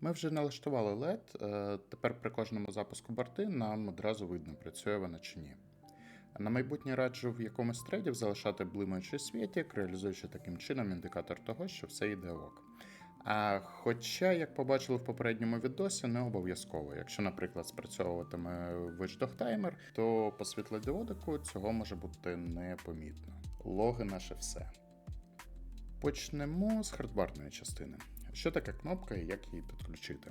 Ми вже налаштували LED, е, тепер при кожному запуску борти нам одразу видно, працює вона чи ні. На майбутнє раджу в якомусь трейдів залишати блимаючий світік, реалізуючи таким чином індикатор того, що все йде ок. А хоча, як побачили в попередньому відосі, не обов'язково. Якщо, наприклад, спрацьовуватиме Witchdog Timer, то по світлодіодику цього може бути непомітно. Логи наше все. Почнемо з хардварної частини. Що таке кнопка і як її підключити?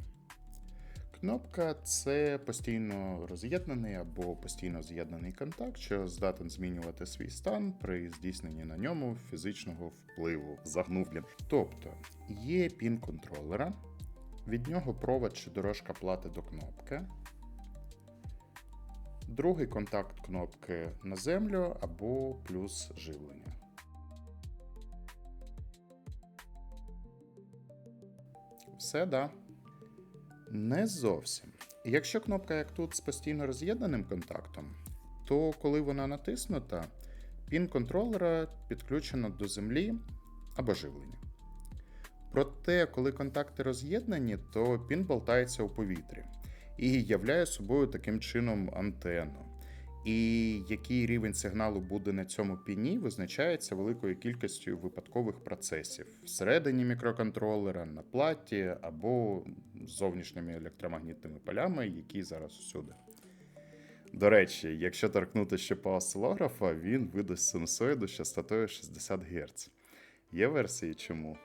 Кнопка це постійно роз'єднаний або постійно з'єднаний контакт, що здатен змінювати свій стан при здійсненні на ньому фізичного впливу. Загнув. Тобто є пін контролера, від нього провод чи дорожка плати до кнопки. Другий контакт кнопки на землю або плюс живлення. Все, да. Не зовсім. Якщо кнопка як тут з постійно роз'єднаним контактом, то коли вона натиснута, пін контролера підключено до землі або живлення. Проте, коли контакти роз'єднані, то пін болтається у повітрі і являє собою таким чином антенну. І який рівень сигналу буде на цьому піні, визначається великою кількістю випадкових процесів всередині мікроконтролера, на платі або зовнішніми електромагнітними полями, які зараз усюди. До речі, якщо торкнути ще по осцилографа, він видасть синусоїду частотою 60 Гц. Є версії чому?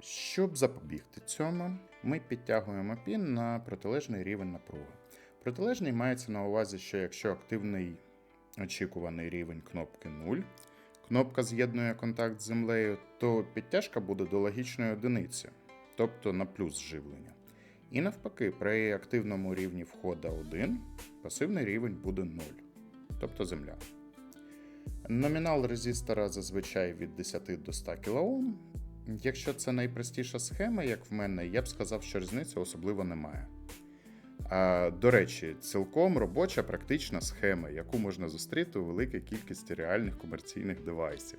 Щоб запобігти цьому, ми підтягуємо пін на протилежний рівень напруги. Протилежний мається на увазі, що якщо активний очікуваний рівень кнопки 0, кнопка з'єднує контакт з землею, то підтяжка буде до логічної одиниці, тобто на плюс живлення. І навпаки, при активному рівні входа 1 пасивний рівень буде 0, тобто земля. Номінал резистора зазвичай від 10 до 100 кОм. Якщо це найпростіша схема, як в мене, я б сказав, що різниці особливо немає. До речі, цілком робоча практична схема, яку можна зустріти у великій кількості реальних комерційних девайсів.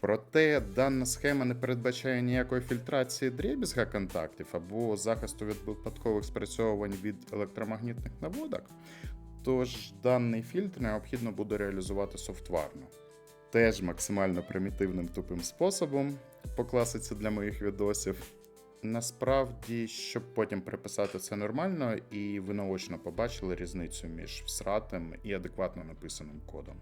Проте дана схема не передбачає ніякої фільтрації дріб'язга контактів або захисту від випадкових спрацьовувань від електромагнітних наводок, тож даний фільтр необхідно буде реалізувати софтварно. Теж максимально примітивним тупим способом по класиці для моїх відосів. Насправді, щоб потім приписати це нормально, і ви наочно побачили різницю між всратим і адекватно написаним кодом.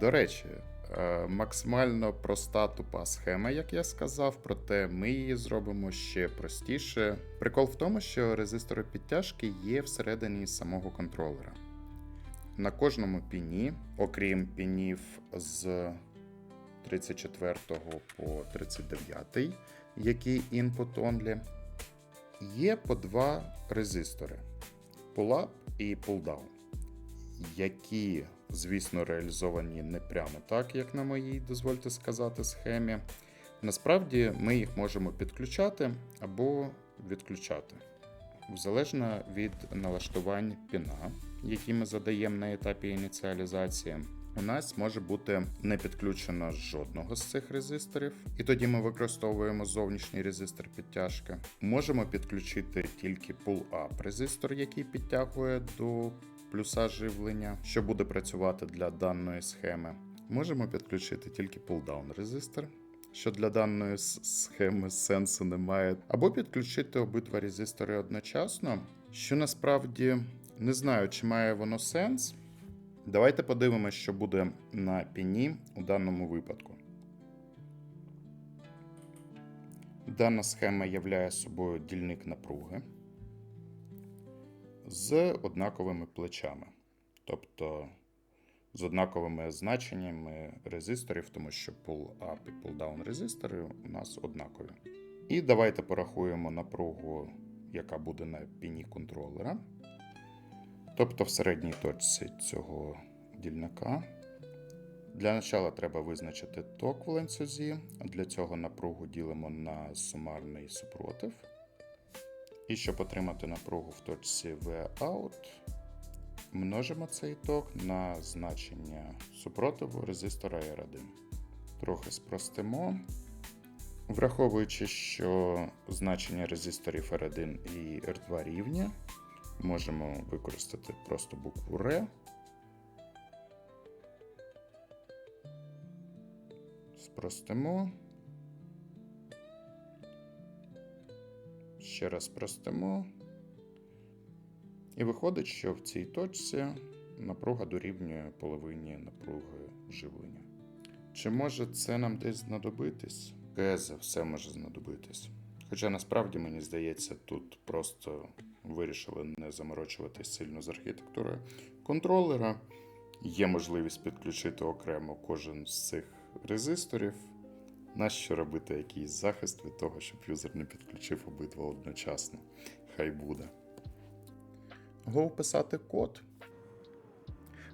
До речі, е, максимально проста тупа схема, як я сказав, проте ми її зробимо ще простіше. Прикол в тому, що резистори підтяжки є всередині самого контролера. На кожному піні, окрім пінів з 34 по 39, які input only, є по два резистори pull-up і pull-down, які, звісно, реалізовані не прямо так, як на моїй, дозвольте сказати, схемі. Насправді ми їх можемо підключати або відключати, залежно від налаштувань піна, які ми задаємо на етапі ініціалізації. У нас може бути не підключено жодного з цих резисторів, і тоді ми використовуємо зовнішній резистор підтяжки. Можемо підключити тільки pull-up резистор, який підтягує до плюса живлення, що буде працювати для даної схеми. Можемо підключити тільки pull-down резистор, що для даної схеми сенсу немає, або підключити обидва резистори одночасно, що насправді не знаю, чи має воно сенс. Давайте подивимося, що буде на піні у даному випадку. Дана схема являє собою дільник напруги з однаковими плечами, тобто з однаковими значеннями резисторів, тому що pull-up і pull-down резистори у нас однакові. І давайте порахуємо напругу, яка буде на піні контролера. Тобто в середній точці цього дільника. Для начала треба визначити ток в ланцюзі. Для цього напругу ділимо на сумарний супротив. І щоб отримати напругу в точці V-out, множимо цей ток на значення супротиву резистора R1. Трохи спростимо. Враховуючи, що значення резисторів R1 і R2 рівні, можемо використати просто букву R. Спростимо. Ще раз простимо. І виходить, що в цій точці напруга дорівнює половині напруги живлення. Чи може це нам десь знадобитись? КС все може знадобитись. Хоча насправді мені здається, тут просто вирішили не заморочуватись сильно з архітектурою контролера. Є можливість підключити окремо кожен з цих резисторів. Нащо робити якийсь захист від того, щоб юзер не підключив обидва одночасно? Хай буде. Go писати код.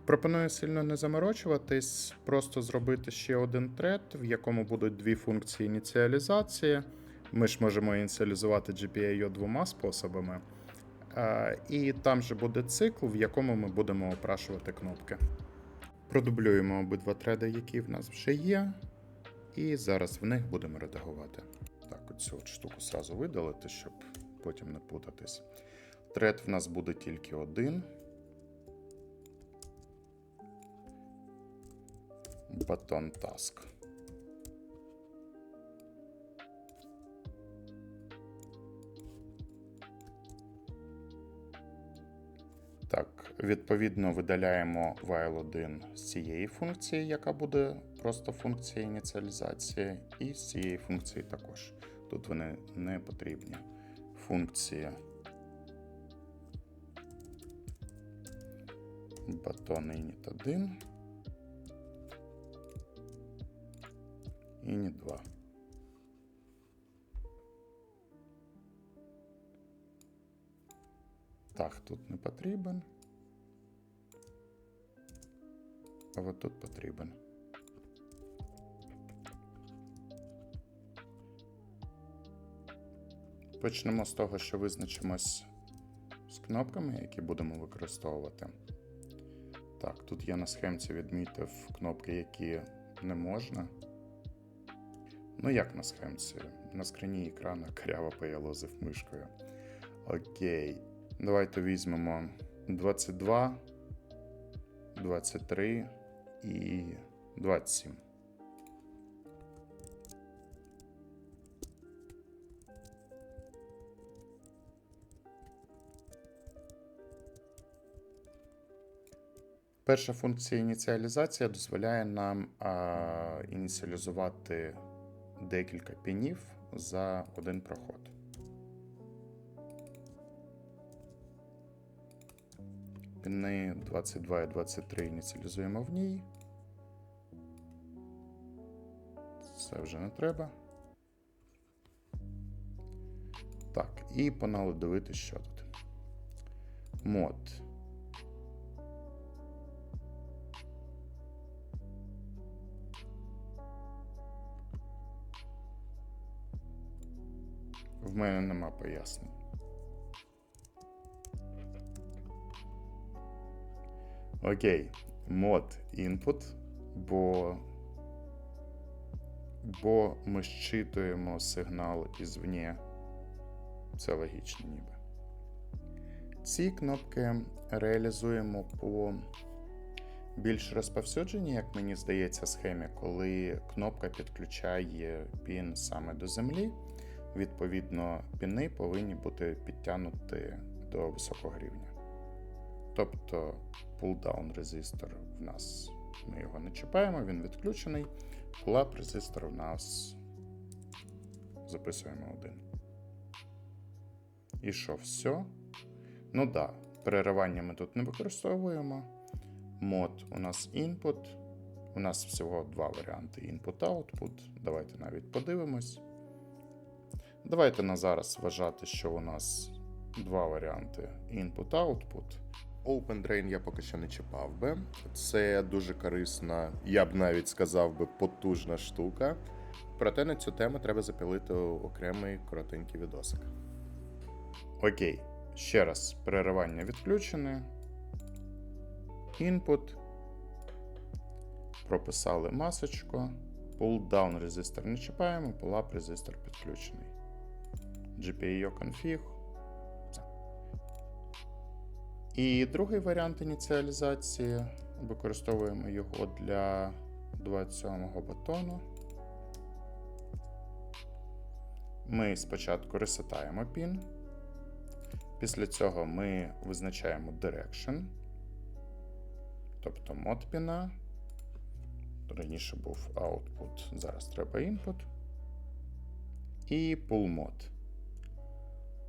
Пропоную сильно не заморочуватись, просто зробити ще один тред, в якому будуть дві функції ініціалізації. Ми ж можемо ініціалізувати GPIO двома способами. І там же буде цикл, в якому ми будемо опрашувати кнопки. Продублюємо обидва треди, які в нас вже є. І зараз в них будемо редагувати. Так, оцю от штуку сразу видалити, щоб потім не путатись. Тред в нас буде тільки один. Батон task. Відповідно, видаляємо while 1 з цієї функції, яка буде просто функція ініціалізації, і з цієї функції також. Тут вони не потрібні. Функція батон init 1 init 2. Так, тут не потрібен. От тут потрібен. Почнемо з того, що визначимось з кнопками, які будемо використовувати. Так, тут я на схемці відмітив кнопки, які не можна. Ну, як на схемці? На скрині екрана коряво поялозив мишкою. Окей. Давайте візьмемо 22, 23 і 27. Перша функція ініціалізація дозволяє нам а, ініціалізувати декілька пінів за один проход. Піни 22 і 23 ініціалізуємо в ній. Це вже не треба. Так, і погнали дивитися, що тут. Мод. В мене нема пояснень. Окей, мод input, бо, бо ми щитуємо сигнал ізвні. Це логічно ніби. Ці кнопки реалізуємо по більш розповсюдженій, як мені здається, схемі, коли кнопка підключає пін саме до землі. Відповідно, піни повинні бути підтягнуті до високого рівня. Тобто pull-down резистор в нас ми його не чіпаємо, він відключений. Pull-up резистор в нас записуємо один. І що, все? Ну да, переривання ми тут не використовуємо. Мод у нас input. У нас всього два варіанти: input-output. Давайте навіть подивимось. Давайте на зараз вважати, що у нас два варіанти: input-output. Open Drain я поки що не чіпав би. Це дуже корисна, я б навіть сказав би, потужна штука. Проте на цю тему треба запілити окремий коротенький відосик. Окей, ще раз, переривання відключене. Input. Прописали масочку. Pull-down резистор не чіпаємо, pull-up резистор підключений. GPIO config. І другий варіант ініціалізації. Використовуємо його для 27-го батону. Ми спочатку ресетаємо пін. Після цього ми визначаємо direction, тобто мод піна. Раніше був output, зараз треба input. І pull mode.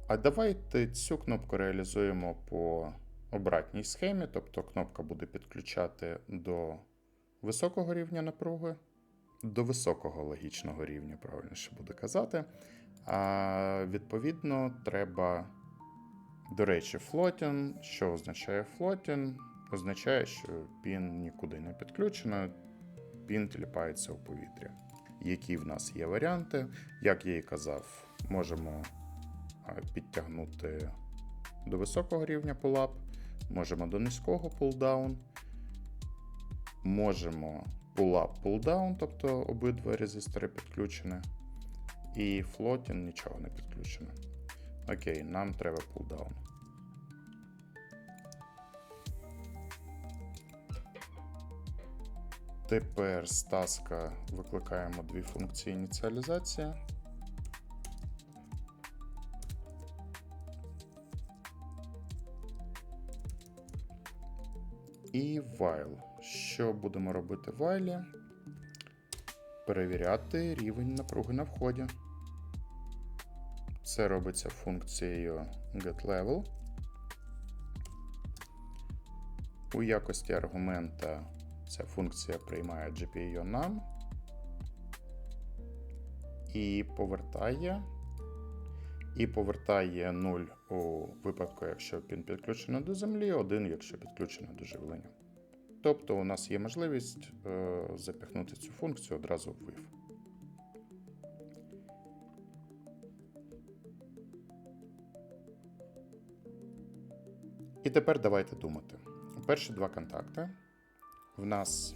А давайте цю кнопку реалізуємо по обратній схемі, тобто кнопка буде підключати до високого рівня напруги, до високого логічного рівня, правильніше буде казати. А відповідно, треба, до речі, флотін. Що означає флотін? Означає, що пін нікуди не підключено, пін тіліпається у повітря. Які в нас є варіанти? Як я і казав, можемо підтягнути до високого рівня pull-up, можемо до низького pull-down, можемо pull-up, pull-down, тобто обидва резистори підключені. І флотін нічого не підключено. Окей, нам треба pull-down. Тепер з таска викликаємо дві функції ініціалізація. І while. Що будемо робити в while? Перевіряти рівень напруги на вході. Це робиться функцією getLevel. У якості аргумента ця функція приймає GPIO і повертає. І повертає 0 у випадку, якщо пін підключено до землі, 1, якщо підключено до живлення. Тобто у нас є можливість е, запихнути цю функцію одразу в вив. І тепер давайте думати. Перші два контакти в нас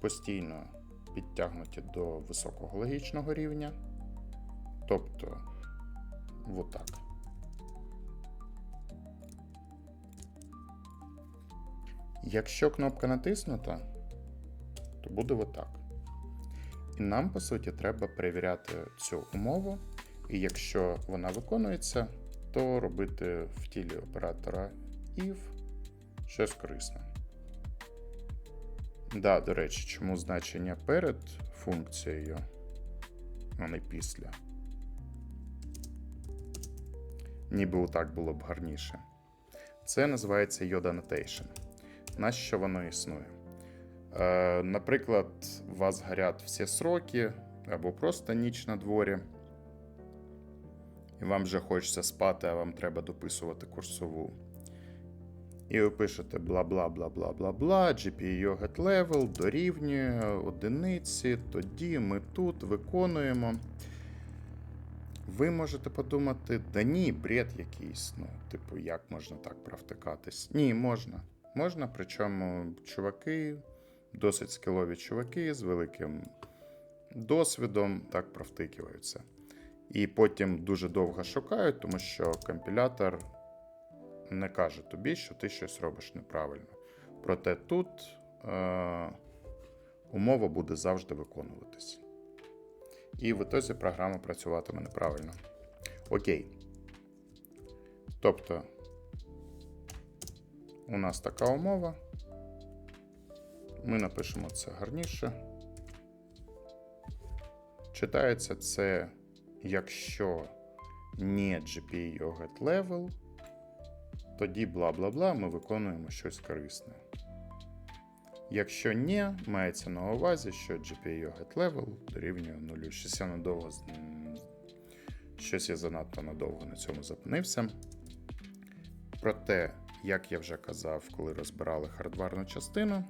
постійно підтягнуті до високого логічного рівня. Тобто, отак. Якщо кнопка натиснута, то буде отак. І нам, по суті, треба перевіряти цю умову. І якщо вона виконується, то робити в тілі оператора if щось корисне. Да, до речі, чому значення перед функцією, а не після. Ніби отак було б гарніше. Це називається Yoda Annotation. Нащо воно існує? Е, Наприклад, у вас горять всі сроки, або просто ніч на дворі, і вам вже хочеться спати, а вам треба дописувати курсову. І ви пишете бла бла бла бла бла бла, GPU get level дорівнює одиниці, тоді ми тут виконуємо. Ви можете подумати, да ні, бред якийсь. Ну, типу, як можна так провтикатись? Ні, можна. Можна, причому чуваки, досить скілові чуваки з великим досвідом так провтикуються. І потім дуже довго шукають, тому що компілятор не каже тобі, що ти щось робиш неправильно. Проте тут е- умова буде завжди виконуватись. І в ітозі програма працюватиме неправильно. Окей. Тобто, у нас така умова. Ми напишемо це гарніше. Читається це, якщо не GPU get level, тоді бла бла бла, ми виконуємо щось корисне. Якщо ні, мається на увазі, що GPU get level дорівнює 0. Щось я надовго щось я занадто надовго на цьому зупинився. Проте, як я вже казав, коли розбирали хардварну частину,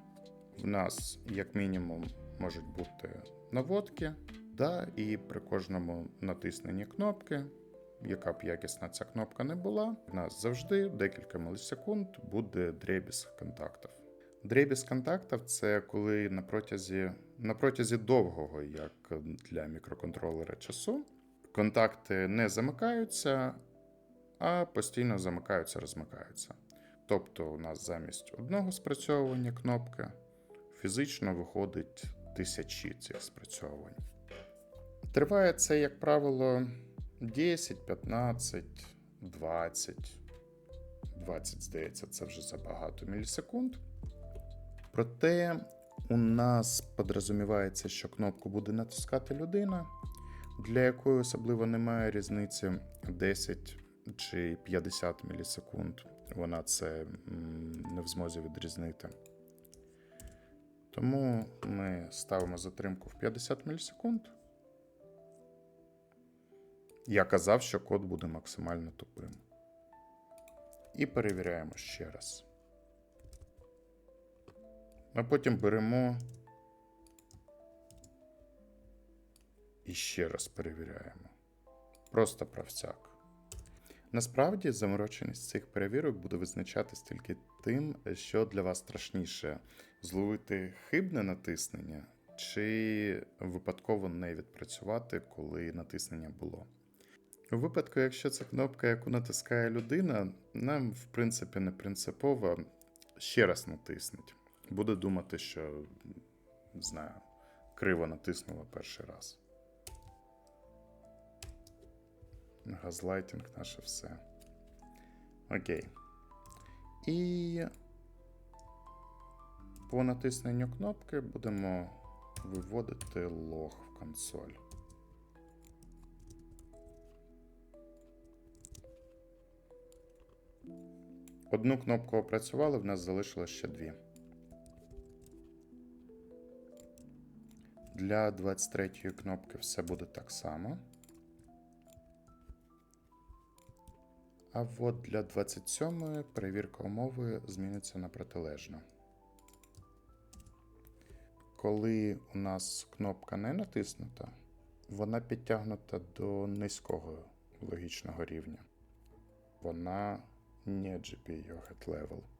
в нас, як мінімум, можуть бути наводки, да, і при кожному натисненні кнопки, яка б якісна ця кнопка не була, в нас завжди декілька мілісекунд буде дребіз контактів. Дребіз контактів це коли на протязі На протязі довгого, як для мікроконтролера часу, контакти не замикаються, а постійно замикаються, розмикаються. Тобто, у нас замість одного спрацьовування кнопки фізично виходить тисячі цих спрацьовувань. Триває це, як правило, 10, 15, 20. 20, здається, це вже забагато мілісекунд. Проте у нас подрозумівається, що кнопку буде натискати людина, для якої особливо немає різниці 10 чи 50 мілісекунд. Вона це не в змозі відрізнити. Тому ми ставимо затримку в 50 мілісекунд. Я казав, що код буде максимально тупим. І перевіряємо ще раз. А потім беремо і ще раз перевіряємо. Просто про всяк. Насправді, замороченість цих перевірок буде визначатись тільки тим, що для вас страшніше зловити хибне натиснення, чи випадково не відпрацювати, коли натиснення було. У випадку, якщо це кнопка, яку натискає людина, нам, в принципі, не принципово ще раз натиснуть. Буде думати, що не знаю, криво натиснула перший раз. Газлайтинг наше все. Окей. І по натисненню кнопки будемо виводити лог в консоль. Одну кнопку опрацювали, в нас залишилось ще дві. Для 23 кнопки все буде так само. А от для 27 перевірка умови зміниться на протилежну. Коли у нас кнопка не натиснута, вона підтягнута до низького логічного рівня. Вона не GPIO Get Level.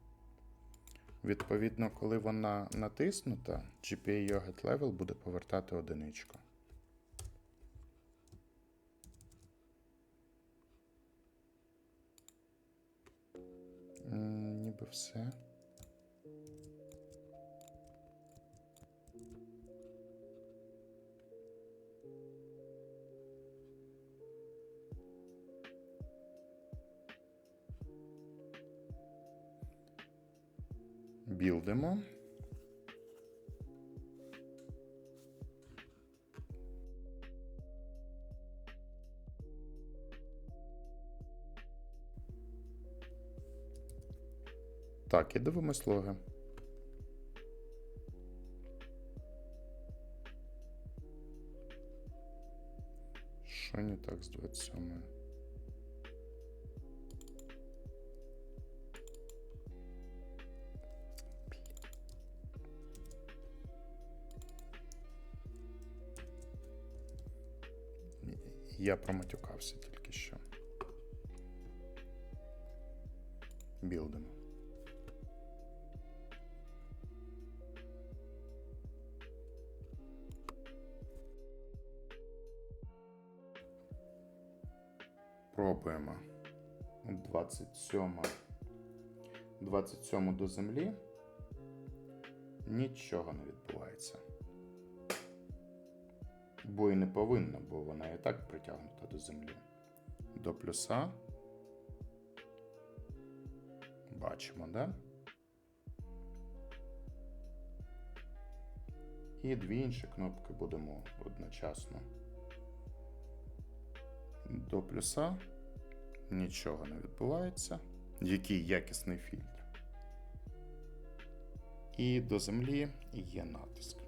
Відповідно, коли вона натиснута, GPIO Get Level буде повертати одиничку. Ніби все. Білдимо. Так, і дивимось логи. Що не так з 27? Я проматюкався тільки що. Білдимо. Пробуємо. 27. 27 до землі. Нічого не відбувається. Бо і не повинно, бо вона і так притягнута до землі. До плюса. Бачимо, да? І дві інші кнопки будемо одночасно. До плюса нічого не відбувається. Який якісний фільтр. І до землі є натиск.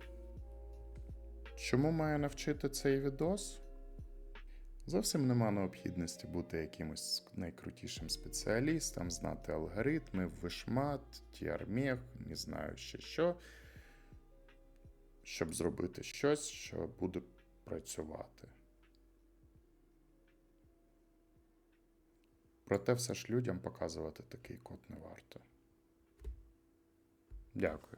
Чому має навчити цей відос? Зовсім нема необхідності бути якимось найкрутішим спеціалістом, знати алгоритми, вишмат, TRMEG, не знаю ще що, щоб зробити щось, що буде працювати. Проте все ж людям показувати такий код не варто. Дякую.